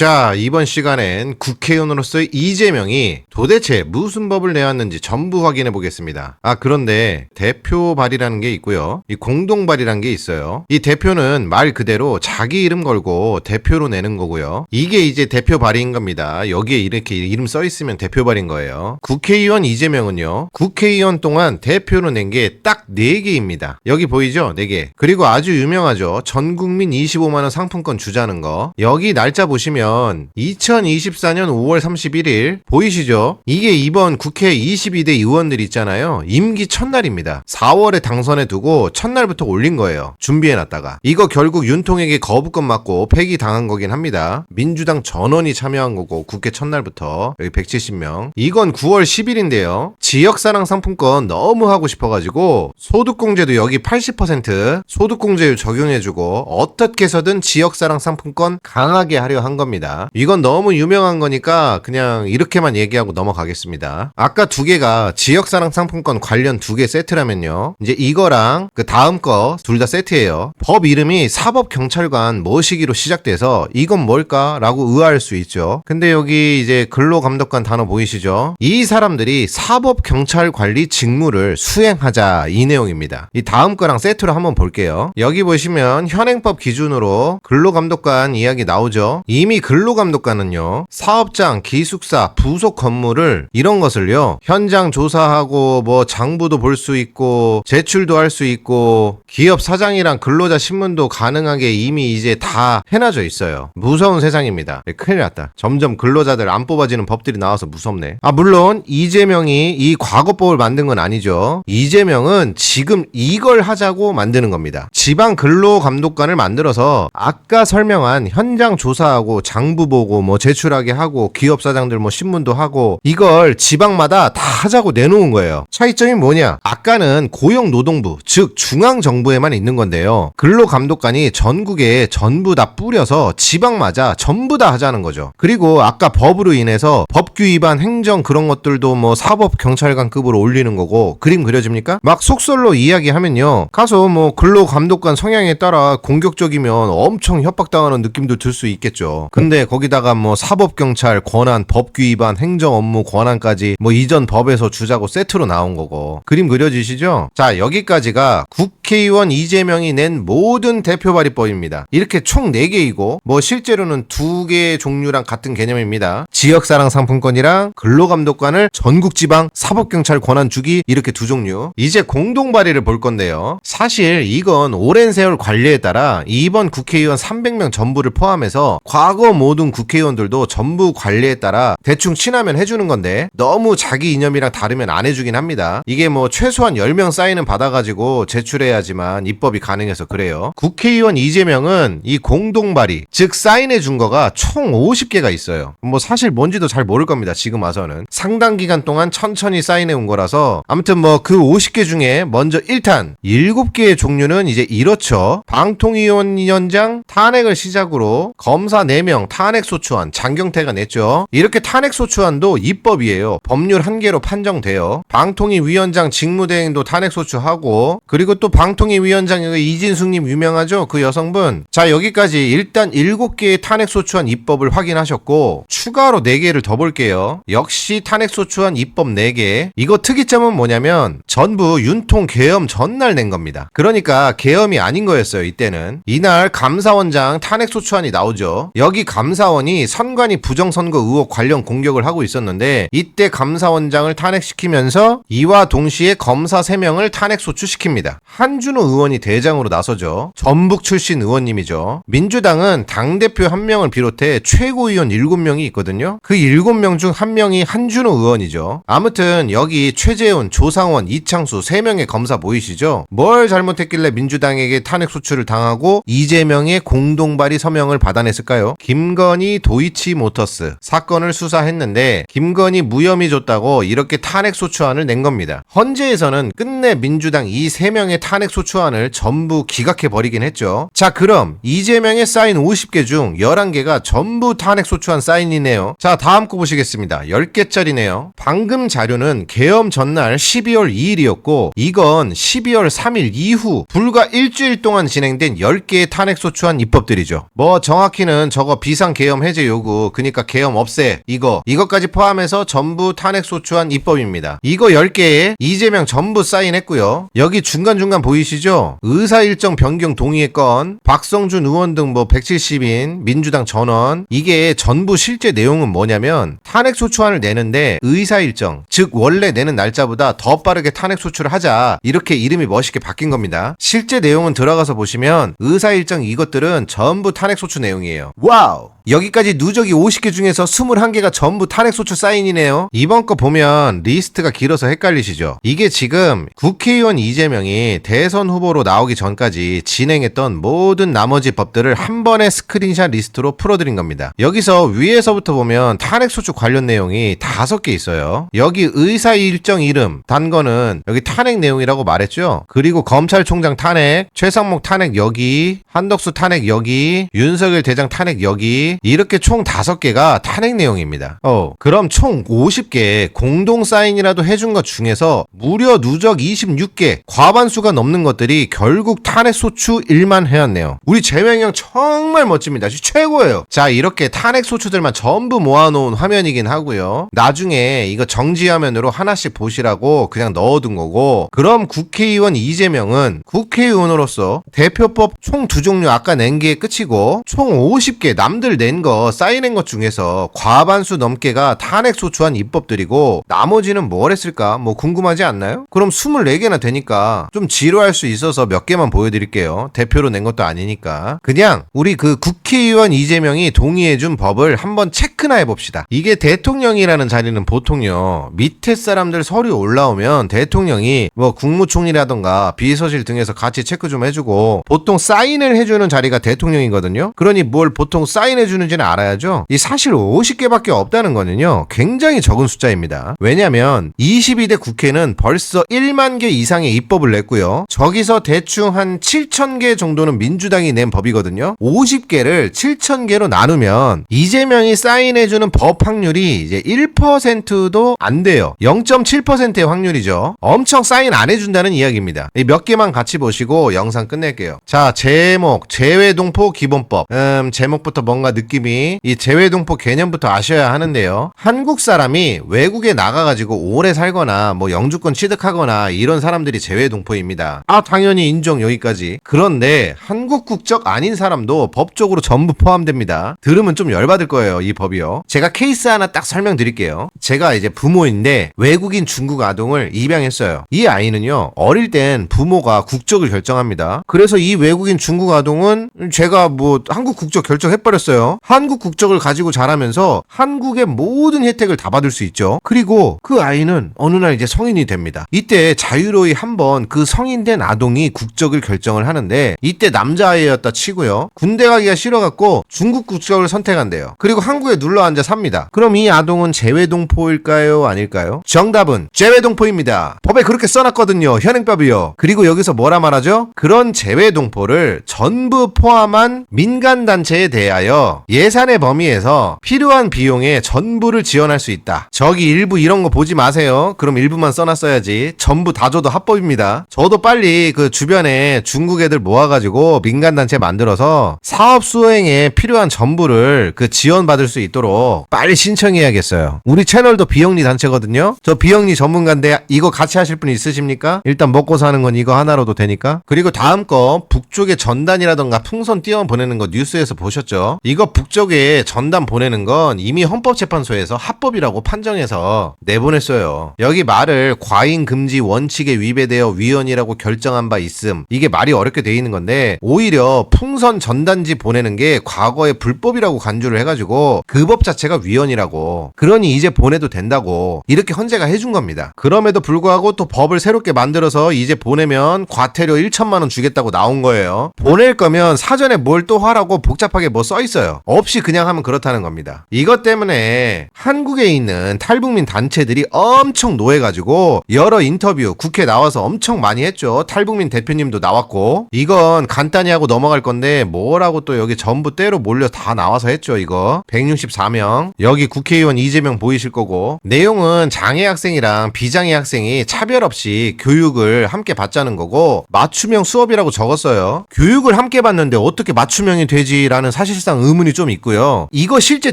자, 이번 시간엔 국회의원으로서의 이재명이 도대체 무슨 법을 내왔는지 전부 확인해 보겠습니다. 아, 그런데 대표 발의라는 게 있고요. 이 공동 발의라는 게 있어요. 이 대표는 말 그대로 자기 이름 걸고 대표로 내는 거고요. 이게 이제 대표 발의인 겁니다. 여기에 이렇게 이름 써 있으면 대표 발의인 거예요. 국회의원 이재명은요. 국회의원 동안 대표로 낸 게 딱 4개입니다. 여기 보이죠? 4개. 그리고 아주 유명하죠. 전 국민 25만 원 상품권 주자는 거. 여기 날짜 보시면 2024년 5월 31일 보이시죠? 이게 이번 국회 22대 의원들 있잖아요. 임기 첫날입니다. 4월에 당선에 두고 첫날부터 올린 거예요. 준비해 놨다가. 이거 결국 윤통에게 거부권 맞고 폐기 당한 거긴 합니다. 민주당 전원이 참여한 거고 국회 첫날부터 여기 170명. 이건 9월 10일인데요. 지역사랑 상품권 너무 하고 싶어가지고 소득공제도 여기 80% 소득공제율 적용해주고 어떻게 해서든 지역사랑 상품권 강하게 하려 한 겁니다. 이건 너무 유명한 거니까 그냥 이렇게만 얘기하고 넘어가겠습니다. 아까 두 개가 지역사랑 상품권 관련 두 개 세트라면요. 이제 이거랑 그 다음 거 둘 다 세트예요. 법 이름이 사법경찰관 모시기로 시작돼서 이건 뭘까라고 의아할 수 있죠. 근데 여기 이제 근로감독관 단어 보이시죠? 이 사람들이 사법경찰관리 직무를 수행하자 이 내용입니다. 이 다음 거랑 세트로 한번 볼게요. 여기 보시면 현행법 기준으로 근로감독관 이야기 나오죠. 이미 근로감독관은요. 사업장, 기숙사, 부속 건물을 이런 것을요. 현장 조사하고 뭐 장부도 볼 수 있고 제출도 할 수 있고 기업 사장이랑 근로자 신문도 가능하게 이미 이제 다 해놔져 있어요. 무서운 세상입니다. 네, 큰일 났다. 점점 근로자들 안 뽑아지는 법들이 나와서 무섭네. 아 물론 이재명이 이 과거법을 만든 건 아니죠. 이재명은 지금 이걸 하자고 만드는 겁니다. 지방 근로감독관을 만들어서 아까 설명한 현장 조사하고 장부 보고 뭐 제출하게 하고 기업 사장들 뭐 신문도 하고 이걸 지방마다 다 하자고 내놓은 거예요. 차이점이 뭐냐? 아까는 고용노동부 즉 중앙 정부에만 있는 건데요. 근로감독관이 전국에 전부 다 뿌려서 지방마다 전부 다 하자는 거죠. 그리고 아까 법으로 인해서 법규 위반 행정 그런 것들도 뭐 사법 경찰관급으로 올리는 거고 그림 그려집니까? 막 속설로 이야기하면요. 가서 뭐 근로감독관 성향에 따라 공격적이면 엄청 협박당하는 느낌도 들 수 있겠죠. 근데 거기다가 뭐 사법경찰 권한, 법규 위반, 행정 업무 권한까지 뭐 이전 법에서 주자고 세트로 나온 거고. 그림 그려지시죠? 자, 여기까지가 국 회의원 이재명이 낸 모든 대표 발의법입니다. 이렇게 총 4개이고 뭐 실제로는 두 개의 종류랑 같은 개념입니다. 지역사랑 상품권이랑 근로감독관을 전국 지방 사법경찰 권한 주기 이렇게 두 종류. 이제 공동 발의를 볼 건데요. 사실 이건 오랜 세월 관리에 따라 이번 국회의원 300명 전부를 포함해서 과거 모든 국회의원들도 전부 관리에 따라 대충 친하면 해주는 건데 너무 자기 이념이랑 다르면 안 해주긴 합니다. 이게 뭐 최소한 10명 사인은 받아가지고 제출해야 지만 입법이 가능해서 그래요. 국회의원 이재명은 이 공동 발의 즉 사인해 준 거가 총 50개가 있어요. 뭐 사실 뭔지도 잘 모를 겁니다. 지금 와서는 상당 기간 동안 천천히 사인해 온 거라서 아무튼 뭐 그 50개 중에 먼저 1탄 7개의 종류는 이제 이렇죠. 방통위원장 탄핵을 시작으로 검사 4명 탄핵 소추안 장경태가 냈죠. 이렇게 탄핵 소추안도 입법이에요. 법률 한계로 판정돼요. 방통위 위원장 직무대행도 탄핵 소추하고 그리고 또 방통위 위원장 이진숙님 유명하죠? 그 여성분. 자 여기까지 일단 7개의 탄핵 소추안 입법을 확인하셨고 추가로 4개를 더 볼게요. 역시 탄핵 소추안 입법 4개. 이거 특이점은 뭐냐면 전부 윤통 계엄 전날 낸 겁니다. 그러니까 계엄이 아닌 거였어요. 이때는 이날 감사원장 탄핵 소추안이 나오죠. 여기 감사원이 선관위 부정선거 의혹 관련 공격을 하고 있었는데 이때 감사원장을 탄핵시키면서 이와 동시에 검사 3명을 탄핵 소추시킵니다. 한준호 의원이 대장으로 나서죠. 전북 출신 의원님이죠. 민주당은 당대표 1명을 비롯해 최고위원 7명이 있거든요. 그 7명 중 1명이 한준호 의원이죠. 아무튼 여기 최재훈, 조상원, 이창수 3명의 검사 보이시죠? 뭘 잘못했길래 민주당에게 탄핵 소추를 당하고 이재명의 공동발의 서명을 받아냈을까요? 김건희 도이치모터스 사건을 수사했는데 김건희 무혐의 줬다고 이렇게 탄핵 소추 안을 낸 겁니다. 헌재에서는 끝내 민주당 이 3명의 탄핵 탄핵 소추안을 전부 기각해 버리긴 했죠. 자, 그럼 이재명의 사인 50개 중 11개가 전부 탄핵 소추안 사인이네요. 자, 다음 거 보시겠습니다. 10개짜리네요. 방금 자료는 계엄 전날 12월 2일이었고 이건 12월 3일 이후 불과 일주일 동안 진행된 10개의 탄핵 소추안 입법들이죠. 뭐 정확히는 저거 비상 계엄 해제 요구 그니까 계엄 없애 이거 이것까지 포함해서 전부 탄핵 소추안 입법입니다. 이거 10개에 이재명 전부 사인했고요. 여기 중간중간 보이시죠? 의사 일정 변경 동의의 건 박성준 의원 등 뭐 170인 민주당 전원 이게 전부 실제 내용은 뭐냐면 탄핵 소추안을 내는데 의사 일정 즉 원래 내는 날짜보다 더 빠르게 탄핵 소추를 하자 이렇게 이름이 멋있게 바뀐 겁니다. 실제 내용은 들어가서 보시면 의사 일정 이것들은 전부 탄핵 소추 내용이에요. 와우. 여기까지 누적이 50개 중에서 21개가 전부 탄핵 소추 사인이네요. 이번 거 보면 리스트가 길어서 헷갈리시죠? 이게 지금 국회의원 이재명이 대선 후보로 나오기 전까지 진행했던 모든 나머지 법들을 한 번에 스크린샷 리스트로 풀어드린 겁니다. 여기서 위에서부터 보면 탄핵 소추 관련 내용이 다섯 개 있어요. 여기 의사 일정 이름 단 거는 여기 탄핵 내용이라고 말했죠. 그리고 검찰총장 탄핵, 최상목 탄핵 여기, 한덕수 탄핵 여기, 윤석열 대장 탄핵 여기 이렇게 총 다섯 개가 탄핵 내용입니다. 어, 그럼 총 50개 공동 사인이라도 해준 것 중에서 무려 누적 26개 과반수가 넘는 것들이 결국 탄핵 소추 일만 해왔네요. 우리 재명이 형 정말 멋집니다. 최고예요. 자, 이렇게 탄핵 소추들만 전부 모아놓은 화면이긴 하고요. 나중에 이거 정지 화면으로 하나씩 보시라고 그냥 넣어둔 거고, 그럼 국회의원 이재명은 국회의원으로서 대표법 총 두 종류 아까 낸 게 끝이고, 총 50개 남들 낸 거 사인한 것 중에서 과반수 넘게가 탄핵 소추안 입법들이고, 나머지는 뭘 했을까? 뭐 궁금하지 않나요? 그럼 24개나 되니까 좀 지루할 수 있어서 몇 개만 보여드릴게요. 대표로 낸 것도 아니니까. 그냥 우리 그 국회의원 이재명이 동의해준 법을 한번 체크나 해봅시다. 이게 대통령이라는 자리는 보통요, 밑에 사람들 서류 올라오면 대통령이 뭐 국무총리라던가 비서실 등에서 같이 체크 좀 해주고, 보통 사인을 해주는 자리가 대통령이거든요? 그러니 뭘 보통 사인해 주는지는 알아야죠? 이 사실 50개밖에 없다는 거는요, 굉장히 적은 숫자입니다. 왜냐면 22대 국회는 벌써 1만 개 이상의 입법을 냈고요. 저기서 대충 한 7천 개 정도는 민주당이 낸 법이거든요. 50개를 7천 개로 나누면 이재명이 사인해주는 법 확률이 이제 1%도 안 돼요. 0.7%의 확률이죠. 엄청 사인 안 해준다는 이야기입니다. 이몇 개만 같이 보시고 영상 끝낼게요. 자, 제목, 재외동포 기본법. 음, 제목부터 뭔가 느낌이 이 재외동포 개념부터 아셔야 하는데요. 한국 사람이 외국에 나가가지고 오래 살거나 뭐 영주권 취득하거나 이런 사람들이 재외동포입니다. 아, 당연히 인정 여기까지. 그런데 한국 국적 아닌 사람도 법적으로 전부 포함됩니다. 들으면 좀 열받을 거예요, 이 법이요. 제가 케이스 하나 딱 설명드릴게요. 제가 이제 부모인데 외국인 중국 아동을 입양했어요. 이 아이는요, 어릴 땐 부모가 국적을 결정합니다. 그래서 이 외국인 중국 아동은 제가 뭐 한국 국적 결정해버렸어요. 한국 국적을 가지고 자라면서 한국의 모든 혜택을 다 받을 수 있죠. 그리고 그 아이는 어느 날 이제 성인이 됩니다. 이때 자유로이 한번 그 성인 된 아동이 국적을 결정을 하는데 이때 남자아이였다 치고요. 군대 가기가 싫어갖고 중국 국적을 선택한대요. 그리고 한국에 눌러 앉아 삽니다. 그럼 이 아동은 재외동포일까요? 아닐까요? 정답은 재외동포입니다. 법에 그렇게 써놨거든요. 현행법이요. 그리고 여기서 뭐라 말하죠? 그런 재외동포를 전부 포함한 민간단체에 대하여 예산의 범위에서 필요한 비용의 전부를 지원할 수 있다. 저기 일부 이런 거 보지 마세요. 그럼 일부만 써놨어야지. 전부 다 줘도 합법입니다. 저도 빨리 그 주변에 중국 애들 모아가지고 민간단체 만들어서 사업 수행에 필요한 전부를 그 지원받을 수 있도록 빨리 신청해야겠어요. 우리 채널도 비영리 단체거든요. 저 비영리 전문가인데 이거 같이 하실 분 있으십니까? 일단 먹고 사는 건 이거 하나로도 되니까. 그리고 다음 거 북쪽에 전단이라던가 풍선 띄워 보내는 거 뉴스에서 보셨죠? 이거 북쪽에 전단 보내는 건 이미 헌법재판소에서 합법이라고 판정해서 내보냈어요. 여기 말을 과잉 금지 원칙에 위배되어 위헌이라고 결정한 바 있음. 이게 말이 어렵게 돼 있는 건데 오히려 풍선 전단지 보내는 게 과거에 불법이라고 간주를 해가지고 그 법 자체가 위헌이라고. 그러니 이제 보내도 된다고 이렇게 헌재가 해준 겁니다. 그럼에도 불구하고 또 법을 새롭게 만들어서 이제 보내면 과태료 1천만 원 주겠다고 나온 거예요. 보낼 거면 사전에 뭘 또 하라고 복잡하게 뭐 써 있어요. 없이 그냥 하면 그렇다는 겁니다. 이것 때문에 한국에 있는 탈북민 단체들이 엄청 노해가지고 여러 인터뷰 국회 나와서 엄청 많이 했죠. 탈북민 대표님도 나왔고 이건 간단히 하고 넘어갈 건데 뭐라고 또 여기 전부 때로 몰려 다 나와서 했죠. 이거 164명 여기 국회의원 이재명 보이실 거고 내용은 장애 학생이랑 비장애 학생이 차별 없이 교육을 함께 받자는 거고 맞춤형 수업이라고 적었어요. 교육을 함께 받는데 어떻게 맞춤형이 되지라는 사실상 의문이 좀 있고요. 이거 실제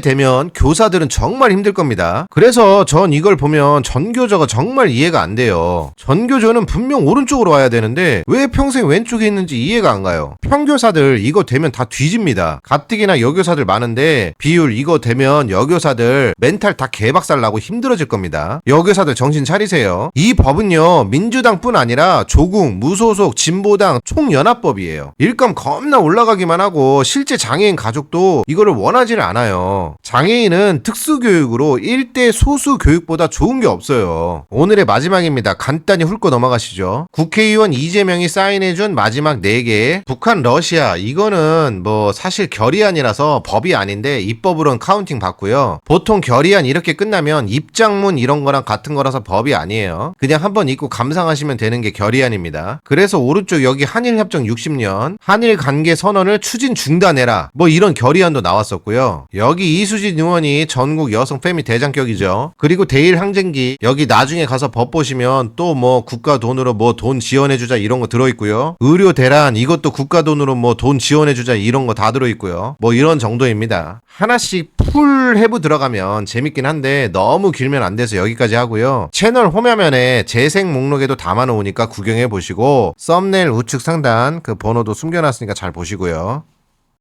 되면 교사들은 정말 힘들 겁니다. 그래서 전 이걸 보면 전교조가 정말 이해가 안 돼요. 전교조는 분명 오른쪽으로 와야 되는데 왜 평생 왼쪽에 있는지 이해가 안 가요. 평교사들 이거 되면 다 뒤집니다. 가뜩이나 여교사들 많은데 비율 이거 되면 여교사들 멘탈 다 개박살 나고 힘들어질 겁니다. 여교사들 정신 차리세요. 이 법은요 민주당뿐 아니라 조국, 무소속, 진보당 총연합법이에요. 일감 겁나 올라가기만 하고 실제 장애인 가족도 이거를 원하지를 않아요. 장애인은 특수교육으로 1대 소수 교육보다 좋은 게 없어요. 오늘의 마지막입니다. 간단히 훑고 넘어가시죠. 국회의원 이재명이 사인해준 마지막 4개. 북한, 러시아. 이거는 뭐 사실 결의안이라서 법이 아닌데 입법으로는 카운팅 받고요. 보통 결의안 이렇게 끝나면 입장문 이런 거랑 같은 거라서 법이 아니에요. 그냥 한번 읽고 감상하시면 되는 게 결의안입니다. 그래서 오른쪽 여기 한일협정 60년, 한일 관계 선언을 추진 중단해라. 뭐 이런 결의안 도 나왔었고요. 여기 이수진 의원이 전국 여성 페미 대장격이죠. 그리고 대일 항쟁기 여기 나중에 가서 법 보시면 또 뭐 국가 돈으로 뭐 돈 지원해주자 이런 거 들어있고요. 의료 대란 이것도 국가 돈으로 뭐 돈 지원해주자 이런 거 다 들어있고요. 뭐 이런 정도입니다. 하나씩 풀 해부 들어가면 재밌긴 한데 너무 길면 안 돼서 여기까지 하고요. 채널 홈화면에 재생 목록에도 담아놓으니까 구경해 보시고 썸네일 우측 상단 그 번호도 숨겨놨으니까 잘 보시고요.